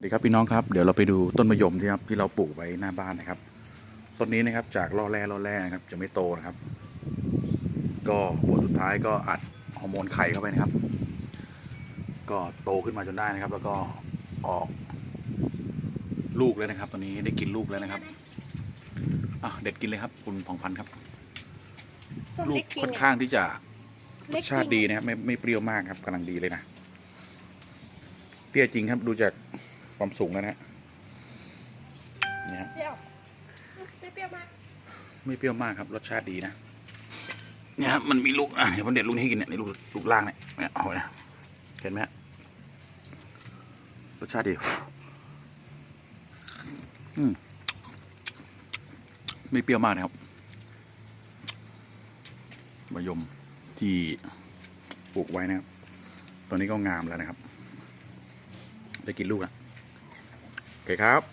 สวัสดีครับพี่น้องครับเดี๋ยวเราไปดูต้นมะยมที่ครับที่เราปลูกไว้หน้าบ้านนะครับต้นนี้นะครับจากล่อแร่ล่อแร่นะครับ จะไม่โตนะครับ ก็ผลสุดท้ายก็อัดฮอร์โมนไข่เข้าไปนะครับ ก็โตขึ้นมาจนได้นะครับ แล้วก็ออกลูกแล้วนะครับ ตอนนี้ได้กินลูกแล้วนะครับอะเด็ดกินเลยครับ คุณพองพันธ์ครับต้นลูเล็กกจริงค่อนอะข้างที่จะรเล็สกจริงชาติดีนะครับ ไม่ไม่เปรี้ยวมากครับกำลังดีเลยนะเตี้ยจริงครับดูจาก ความสูงแล้วนะฮะเนี่ยฮะเปรี้ยวไม่เปรี้ยวมากไม่เปรี้ยวมากครับ รสชาติดีนะเนี่ยครับมันมีลูกอะเดี๋ยวผมเด็ดลูกนี้ให้กินเนี่ยในลูกลูกล่างเนี่ยเนี่ยเอาเนี่ยเห็นไหมฮะรสชาติดีอืมไม่เปรี้ยวมากนะครับมะยมที่ปลูกไว้นะครับ ตอนนี้ก็งามแล้วนะครับ ได้กินลูกแล้วโอ เคครับ